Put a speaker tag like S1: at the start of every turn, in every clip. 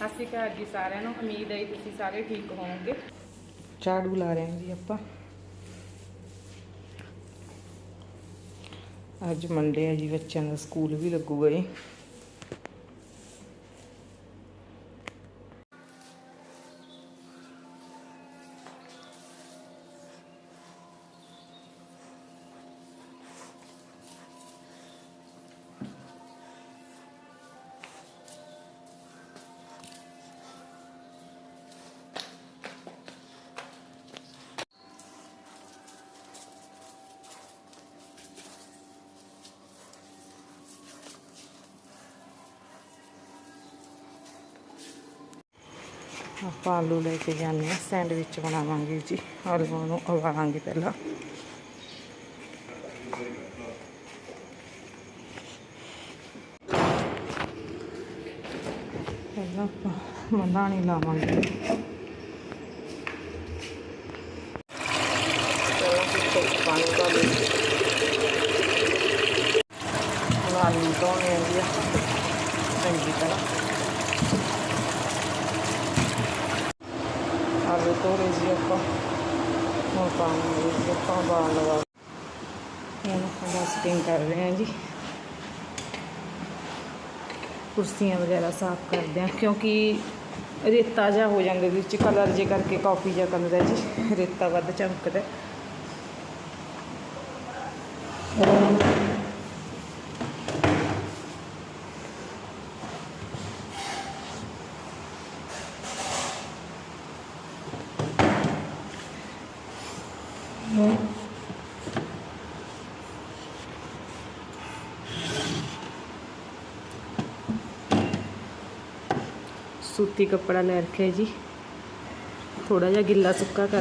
S1: ਸਤਿ ਸ਼੍ਰੀ ਅਕਾਲ ਜੀ ਸਾਰਿਆਂ ਨੂੰ। ਉਮੀਦ ਹੈ ਜੀ ਤੁਸੀਂ ਸਾਰੇ ਠੀਕ ਹੋਵੋਗੇ। ਝਾੜੂ ਲਾ ਰਹੇ ਹਾਂ ਜੀ ਆਪਾਂ। ਅੱਜ ਮੰਡੇ ਹੈ ਜੀ, ਬੱਚਿਆਂ ਦਾ ਸਕੂਲ ਵੀ ਲੱਗੂਗਾ ਜੀ। ਆਪਾਂ ਆਲੂ ਲੈ ਕੇ ਜਾਂਦੇ ਹਾਂ। ਸੈਂਡਵਿਚ ਬਣਾਵਾਂਗੇ ਜੀ। ਆਲੂਆਂ ਨੂੰ ਉਬਾਲਾਂਗੇ ਪਹਿਲਾਂ। ਪਹਿਲਾਂ ਆਪਾਂ ਮਧਾਣੀ ਲਾਵਾਂਗੇ। ਚਲੋ ਪਾਣੀ ਪਾ ਦੇ ਆਲੂ ਧੋਣੇ ਆ ਚੰਗੀ ਤਰ੍ਹਾਂ। ਆਲੂ ਜੀ ਆਪਾਂ ਹੁਣ ਪਾਵਾਂਗੇ ਜੀ ਆਪਾਂ ਬਾਲ ਲਗਾ ਹੁਣ ਆਪਾਂ ਸਟਿੰਗ ਕਰ ਰਹੇ ਹਾਂ ਜੀ ਕੁਰਸੀਆਂ ਵਗੈਰਾ ਸਾਫ਼ ਕਰਦੇ ਹਾਂ, ਕਿਉਂਕਿ ਰੇਤਾ ਜਿਹਾ ਹੋ ਜਾਂਦਾ ਇਹਦੇ ਵਿੱਚ ਕਲਰ ਜੇ ਕਰਕੇ ਕਾਫੀ ਜਿਹਾ ਕਲਰ ਹੈ ਜੀ, ਰੇਤਾ ਵੱਧ ਚਮਕਦਾ सूती कपड़ा ले रखे जी। थोड़ा जा गिला सुखा कर।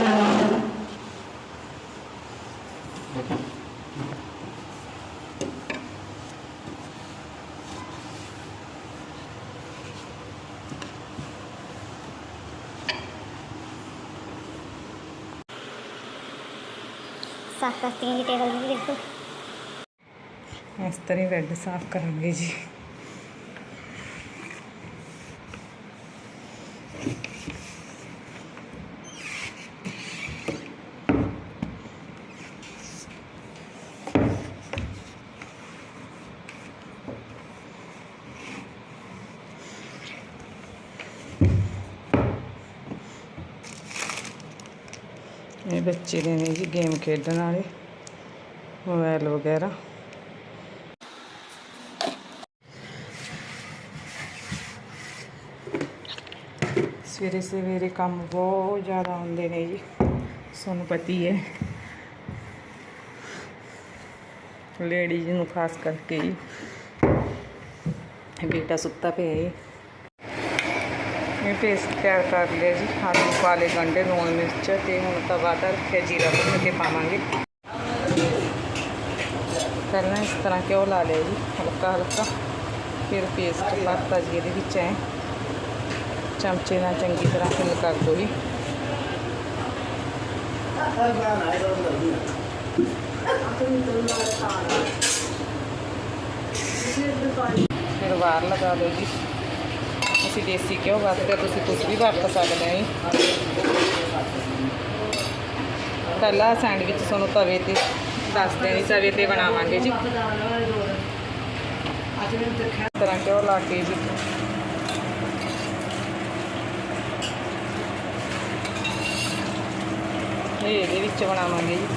S2: साफ़ करते हैं टेबल
S1: इस तरह बेड साफ़ करेंगे जी। ਇਹ ਬੱਚੇ ਦੇ ਨੇ ਜੀ ਗੇਮ ਖੇਡਣ ਵਾਲੇ, ਮੋਬਾਈਲ ਵਗੈਰਾ। ਸਵੇਰੇ ਸਵੇਰੇ ਕੰਮ ਬਹੁਤ ਜ਼ਿਆਦਾ ਹੁੰਦੇ ਨੇ ਜੀ ਸਾਨੂੰ ਪਤੀ ਹੈ। ਲੇਡੀਜ਼ ਨੂੰ ਖਾਸ ਕਰਕੇ ਜੀ, ਬੇਟਾ ਸੁੱਤਾ ਪਿਆ ਹੈ ਇਹ ਪੇਸਟ ਤਿਆਰ ਕਰ ਲਿਆ ਜੀ? ਆਲੂ ਕਾਲੇ ਲਏ ਗੰਢੇ ਲੂਣ ਮਿਰਚ ਤੇ ਹੁਣ ਤਵਾ ਤੇ ਰੱਖਿਆ ਜੀਰਾ ਭੁੰਨ ਕੇ ਪਾਵਾਂਗੇ। ਪਹਿਲਾਂ ਇਸ ਤਰ੍ਹਾਂ ਘਿਓ ਲਾ ਲਿਆ ਜੀ, ਹਲਕਾ ਹਲਕਾ। ਫਿਰ ਪੇਸਟ ਪਾਤਾ ਜੀ ਇਹਦੇ ਵਿੱਚ ਐ। ਚਮਚੇ ਨਾਲ ਚੰਗੀ ਤਰ੍ਹਾਂ ਫਿਲ ਕਰ ਦੋ ਜੀ। ਫਿਰ ਵਾਰ ਲਗਾ ਦਿਓ ਜੀ। ਅਸੀਂ ਦੇਸੀ ਘਿਓ ਵਰਤਦੇ ਤੁਸੀਂ ਕੁਝ ਵੀ ਵਰਤ ਸਕਦੇ ਹੋ ਜੀ। ਪਹਿਲਾ ਸੈਂਡਵਿਚ ਤੁਹਾਨੂੰ ਤਵੇ ਤੇ ਦੱਸਦੇ ਹਾਂ ਜੀ ਤਵੇ ਤੇ ਬਣਾਵਾਂਗੇ ਜੀ। ਇਸ ਤਰ੍ਹਾਂ ਘਿਓ ਲਾ ਕੇ ਜੀ। ਇਹ ਇਹਦੇ ਵਿੱਚ ਬਣਾਵਾਂਗੇ ਜੀ।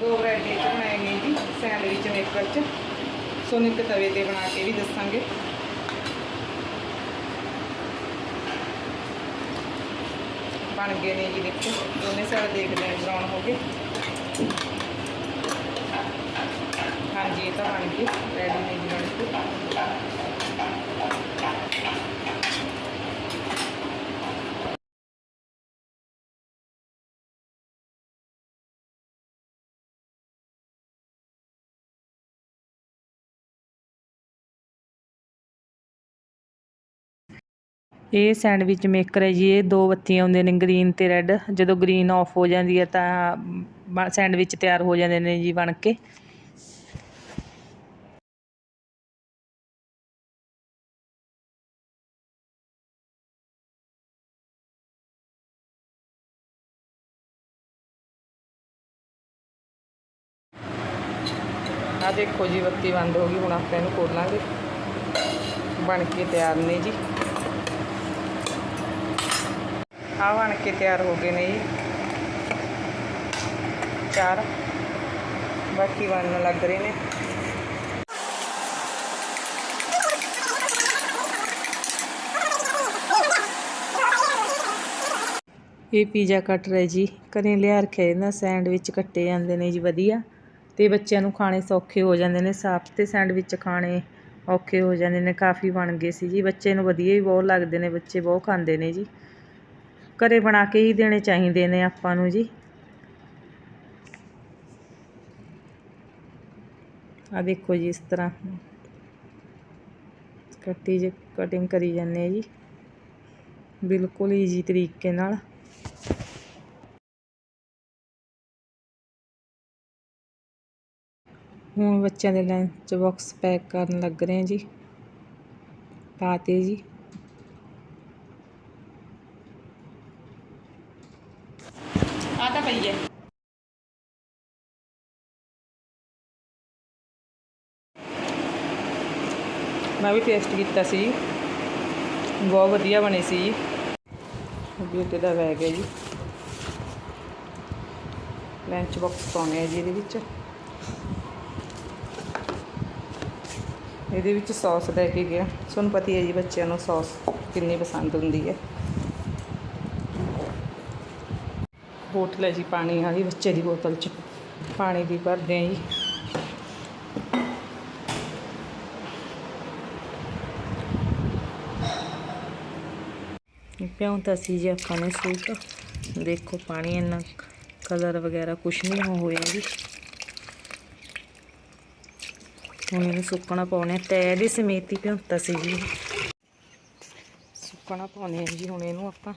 S1: ਦੋ ਵੈਰਾਈਟੀ ਚ ਬਣਾਏਗੇ ਜੀ, ਸੈਂਡਵਿਚ ਮੇਕਰ ਚ। ਸੋਨੂੰ ਇੱਕ ਤਵੇ ਤੇ ਬਣਾ ਕੇ ਵੀ ਦੱਸਾਂਗੇ। ਬਣ ਗਏ ਨੇ ਜੀ ਦੇਖੋ, ਦੋਨੇ ਸਾਈਡ ਦੇਖਦੇ ਹਾਂ ਬਰਾਊਨ ਹੋ ਗਏ। ਹਾਂਜੀ, ਇਹ ਤਾਂ ਬਣ ਗਈ ਰੈਡੀ ਨੇ ਜੀ ਬਣ ਕੇ। ਇਹ ਸੈਂਡਵਿਚ ਮੇਕਰ ਹੈ ਜੀ, ਇਹ ਦੋ ਬੱਤੀਆਂ ਹੁੰਦੇ ਨੇ, ਗ੍ਰੀਨ ਤੇ ਰੈੱਡ। ਜਦੋਂ ਗ੍ਰੀਨ ਆਫ ਹੋ ਜਾਂਦੀ ਹੈ ਤਾਂ ਸੈਂਡਵਿਚ ਤਿਆਰ ਹੋ ਜਾਂਦੇ ਨੇ ਜੀ ਬਣ ਕੇ। ਆ ਦੇਖੋ ਜੀ, ਬੱਤੀ ਬੰਦ ਹੋ ਗਈ, ਹੁਣ ਆਪਾਂ ਇਹਨੂੰ ਖੋਲਾਂਗੇ। ਬਣ ਕੇ ਤਿਆਰ ਨੇ ਜੀ। ਆ ਬਣ ਕੇ ਤਿਆਰ ਹੋ ਗਏ ਨੇ ਜੀ। ਚਾਰ। ਬਾਕੀ ਬਣਨ ਲੱਗ ਰਹੇ ਨੇ। ਇਹ ਪੀਜ਼ਾ ਕੱਟ ਹੈ ਜੀ। ਘਰੇ ਲਿਆ ਰੱਖਿਆ ਇਹਨਾਂ ਸੈਂਡਵਿਚ ਕੱਟੇ ਜਾਂਦੇ ਨੇ ਜੀ ਵਧੀਆ। ਤੇ ਬੱਚਿਆਂ ਨੂੰ ਖਾਣੇ ਸੌਖੇ ਹੋ ਜਾਂਦੇ ਨੇ। ਸਾਫ਼ ਤੇ ਸੈਂਡਵਿਚ ਖਾਣੇ ਔਖੇ ਹੋ ਜਾਂਦੇ ਨੇ। ਕਾਫੀ ਬਣ ਗਏ ਸੀ ਜੀ। ਬੱਚੇ ਨੂੰ ਵਧੀਆ ਵੀ ਬਹੁਤ ਲੱਗਦੇ ਨੇ। ਬੱਚੇ ਬਹੁਤ ਖਾਂਦੇ ਨੇ ਜੀ। ਘਰੇ ਬਣਾ ਕੇ ਹੀ ਦੇਣੇ ਚਾਹੀਦੇ ਨੇ ਆਪਾਂ ਨੂੰ ਜੀ। ਆ ਦੇਖੋ ਜੀ ਇਸ ਤਰ੍ਹਾਂ। ਕੱਟੀ ਜੇ ਕਟਿੰਗ ਕਰੀ ਜਾਂਦੇ ਆ ਜੀ। ਬਿਲਕੁਲ ਈਜੀ ਤਰੀਕੇ ਨਾਲ। ਹੁਣ ਬੱਚਿਆਂ ਦੇ ਲੰਚ ਬਾਕਸ ਪੈਕ ਕਰਨ ਲੱਗ ਰਹੇ ਹਾਂ ਜੀ। ਪਾਤੇ ਜੀ ਆ ਤਾਂ ਪਈ ਹੈ ਮੈਂ ਵੀ ਟੇਸਟ ਕੀਤਾ ਸੀ। ਬਹੁਤ ਵਧੀਆ ਬਣੇ ਸੀ। ਜੀ ਉੱਤੇ ਦਾ ਬੈਗ ਹੈ ਜੀ। ਲੰਚ ਬਾਕਸ ਪਾਉਣੇ ਆ ਜੀ ਇਹਦੇ ਵਿੱਚ। ਇਹਦੇ ਵਿੱਚ ਸੌਸ ਲੈ ਕੇ ਗਿਆ। ਤੁਹਾਨੂੰ ਪਤਾ ਹੀ ਹੈ ਜੀ ਬੱਚਿਆਂ ਨੂੰ ਸੌਸ ਕਿੰਨੀ ਪਸੰਦ ਹੁੰਦੀ ਹੈ। ਬੋਤਲ ਹੈ ਜੀ ਪਾਣੀ ਵਾਲੀ ਬੱਚੇ ਦੀ ਬੋਤਲ 'ਚ ਪਾਣੀ ਦੀ ਭਰਦੇ ਆ ਜੀ। ਪਿਆਉਂਤਾ ਸੀ ਜੀ ਆਪਾਂ ਨੇ ਸੂਟ ਦੇਖੋ ਪਾਣੀ ਇੰਨਾ ਕਲਰ ਵਗੈਰਾ ਕੁਛ ਨਹੀਂ ਹੋਇਆ ਜੀ। ਹੁਣ ਇਹਨੂੰ ਸੁੱਕਣਾ ਪਾਉਣੇ ਤੈ ਦੇ ਸਮੇਤ ਹੀ ਭਿਉਂਤਾ ਸੀ ਜੀ। ਸੁੱਕਣਾ ਪਾਉਣੇ ਆ ਜੀ, ਹੁਣ ਇਹਨੂੰ ਆਪਾਂ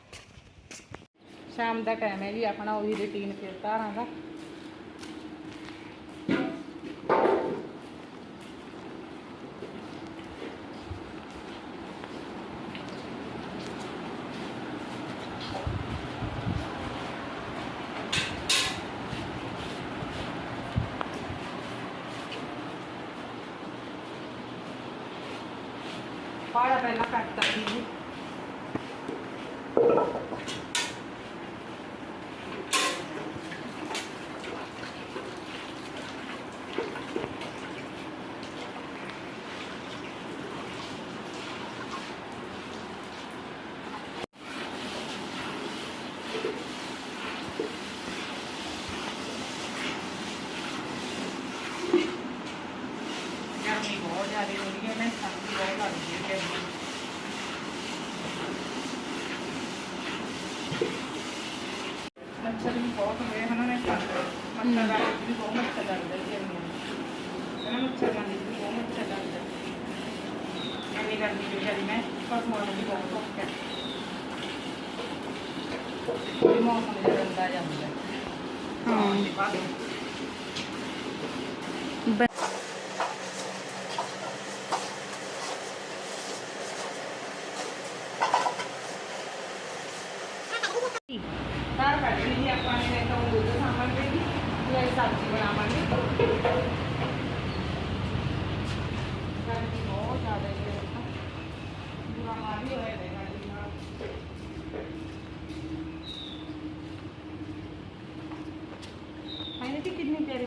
S1: ਸ਼ਾਮ ਦਾ ਟਾਈਮ ਹੈ ਜੀ, ਆਪਣਾ ਉਹੀ ਰੁਟੀਨ ਫਿਰ ਧਾਰਾਂ ਦਾ। ਪਾੜਾ ਪਹਿਲਾਂ ਕੱਟਤਾ ਸੀ ਜੀ ਗਰਮੀ ਬਹੁਤ ਜ਼ਿਆਦਾ ਹੋ ਰਹੀ ਹੈ ਮੈਂ ਸਬਜ਼ੀ ਬਹੁਤ ਲੱਗਦੀ ਹੈ ਗਰਮੀ ਮੱਛਰ ਵੀ ਬਹੁਤ ਹੋਏ ਹਨ ਨੇ ਮੱਛਰ ਦਾ ਵੀ ਬਹੁਤ ਮੱਛਰ ਲੱਗਦਾ ਜੀ ਇਹਨਾਂ ਮੱਛਰ ਨਾਲ ਵੀ ਬਹੁਤ ਮੱਛਰ ਲੱਗਦਾ ਐਵੇਂ ਗਰਮੀ ਦੀ ਜਿਹੜੀ ਮੈਂ ਪਸ਼ੂਆਂ ਨੂੰ ਵੀ ਬਹੁਤ ਔਖ ਹੈ। ਮੌਸਮ ਜਿਹੜਾ ਹੁੰਦਾ ਜਾਂਦਾ ਹੈ। ਹਾਂ। ਤੇ ਬਾਅਦ ਘਰ ਕੱਢ ਲਈ ਆਪਾਂ ਨੇ ਤਾਂ ਉਹ ਦੁੱਧ ਸਾਂਭਣਗੇ ਜੀ ਇਹ ਸਬਜ਼ੀ ਬਣਾਵਾਂਗੇ। कितनी प्यारी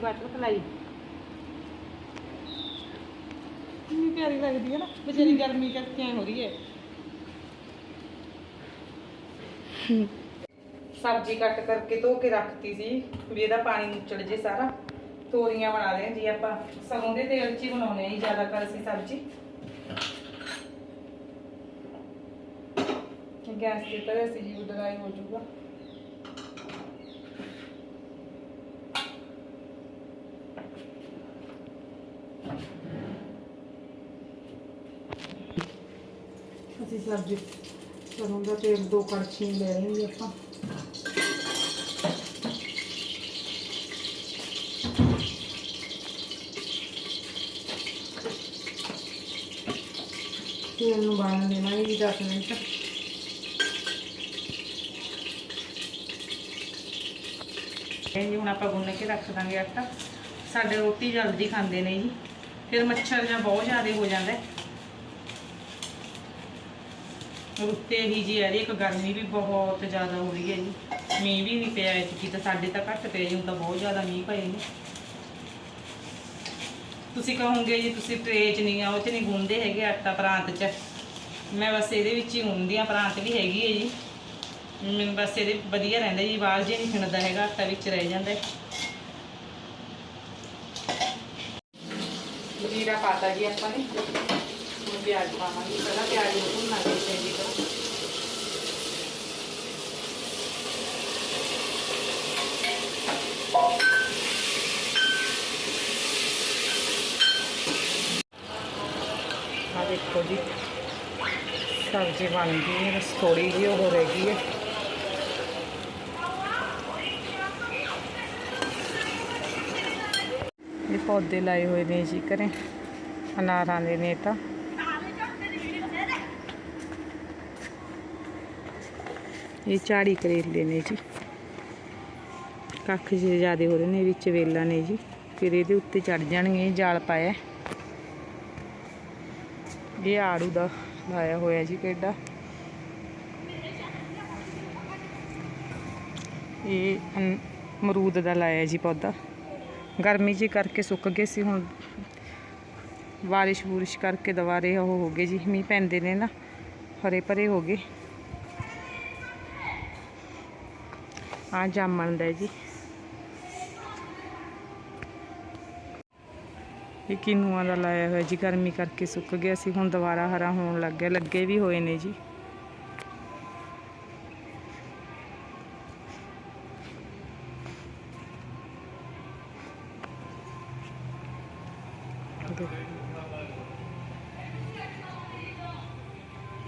S1: प्यारी लगती है ना, बेचारी गर्मी हो रही है। सब्ज़ी कट करके धो के रखती सी, भी ए पानी ਨਿਚੜ ਜੇ सारा। तोरिया बना रहे जी आप। सगों के तेल च ही बनाने ज़्यादातर अभी सब्ज़ी। ਗੈਸ ਤੇ ਤਰੇ ਸੀ ਜੀ ਉਡਰਾਈ ਹੋ ਜਾਊਗਾ ਅਸੀਂ ਸਬਜ਼ੀ ਸਰੋਂ ਦਾ ਤੇਲ ਦੋ ਕੜਛੀਆਂ ਲੈ ਰਹੇ ਜੀ ਆਪਾਂ। ਤੇਲ ਨੂੰ ਬਾਣ ਦੇਣਾ ਜੀ 10 ਮਿੰਟ। ਜੀ, ਹੁਣ ਆਪਾਂ ਗੁੰਨ ਕੇ ਰੱਖ ਦਾਂਗੇ ਆਟਾ। ਸਾਡੇ ਰੋਟੀ ਜਲਦੀ ਖਾਂਦੇ ਨੇ ਜੀ। ਫਿਰ ਮੱਛਰ ਜਾਂ ਬਹੁਤ ਜ਼ਿਆਦਾ ਹੋ ਜਾਂਦਾ ਹੈ। ਉੱਤੇ ਹੀ ਜੀ ਆ ਰਹੀ ਇੱਕ ਗਰਮੀ ਵੀ ਬਹੁਤ ਜ਼ਿਆਦਾ ਹੋ ਰਹੀ ਹੈ ਜੀ। ਮੀਂਹ ਵੀ ਨਹੀਂ ਪਿਆ ਇਤਕੀ ਤਾਂ ਸਾਡੇ ਤਾਂ ਘੱਟ ਪਿਆ ਜੀ, ਹੁਣ ਤਾਂ ਬਹੁਤ ਜ਼ਿਆਦਾ ਮੀਂਹ ਪਏ ਨੇ। ਤੁਸੀਂ ਕਹੋਗੇ ਜੀ, ਤੁਸੀਂ ਟਰੇ 'ਚ ਨਹੀਂ ਆ, ਉਹ 'ਚ ਨਹੀਂ ਗੁੰਨਦੇ ਹੈਗੇ ਆਟਾ ਪ੍ਰਾਂਤ 'ਚ। ਮੈਂ ਬਸ ਇਹਦੇ ਵਿੱਚ ਹੀ ਗੁੰਨਦੀ ਆ ਪ੍ਰਾਂਤ ਵੀ ਹੈਗੀ ਹੈ ਜੀ। ਬਸ ਇਹਦੇ ਵਧੀਆ ਰਹਿੰਦਾ ਜੀ, ਬਾਹਰ ਜੇ ਨਹੀਂ ਖਿੰਡਦਾ ਹੈਗਾ ਆਟਾ ਵਿੱਚ ਰਹਿ ਜਾਂਦਾ ਹੈ। ਜੀਰਾ ਪਾਤਾ ਜੀ ਆਪਾਂ ਨੇ। ਹੁਣ ਪਿਆਜ਼ ਪਾਵਾਂਗੇ, ਪਹਿਲਾਂ ਪਿਆਜ਼ ਨੂੰ ਭੁੰਨਾ ਕੇ ਚੰਗੀ ਤਰ੍ਹਾਂ। ਆ ਦੇਖੋ ਜੀ, ਸਬਜ਼ੀ ਬਣ ਗਈ ਹੈ ਬਸ ਥੋੜੀ ਜਿਹੀ ਉਹ ਰਹਿ ਗਈ ਹੈ। ਇਹ ਪੌਦੇ ਲਾਏ ਹੋਏ ਨੇ ਜੀ ਘਰੇ। ਅਨਾਰਾਂ ਦੇ ਨੇ ਤਾਂ। ਇਹ ਝਾੜੀ ਕਰੇਲੇ ਨੇ ਜੀ। ਕੱਖ ਜਿਹੇ ਜ਼ਿਆਦੇ ਹੋ ਰਹੇ ਨੇ, ਵਿੱਚ ਵੇਲਾਂ ਨੇ ਜੀ। ਫਿਰ ਇਹਦੇ ਉੱਤੇ ਚੜ ਜਾਣਗੇ ਜਾਲ ਪਾਇਆ। ਇਹ ਆੜੂ ਦਾ ਲਾਇਆ ਹੋਇਆ ਜੀ ਕਿੱਡਾ ਇਹ ਅਮਰੂਦ ਦਾ ਲਾਇਆ ਜੀ ਪੌਦਾ। ਗਰਮੀ ਜੀ ਕਰਕੇ ਸੁੱਕ ਗਏ ਸੀ, ਹੁਣ ਬਾਰਿਸ਼ ਬੂਰਿਸ਼ ਕਰਕੇ ਦੁਬਾਰੇ ਉਹ ਹੋ ਗਏ ਜੀ, ਮੀਂਹ ਪੈਂਦੇ ਨੇ ਨਾ, ਹਰੇ ਭਰੇ ਹੋ ਗਏ। ਆ ਜਾਮਣ ਦਾ ਜੀ। ਇਹ ਕਿਨੂਆਂ ਦਾ ਲਾਇਆ ਹੋਇਆ ਜੀ, ਗਰਮੀ ਕਰਕੇ ਸੁੱਕ ਗਿਆ ਸੀ, ਹੁਣ ਦੁਬਾਰਾ ਹਰਾ ਹੋਣ ਲੱਗ ਗਿਆ, ਲੱਗੇ ਵੀ ਹੋਏ ਨੇ ਜੀ।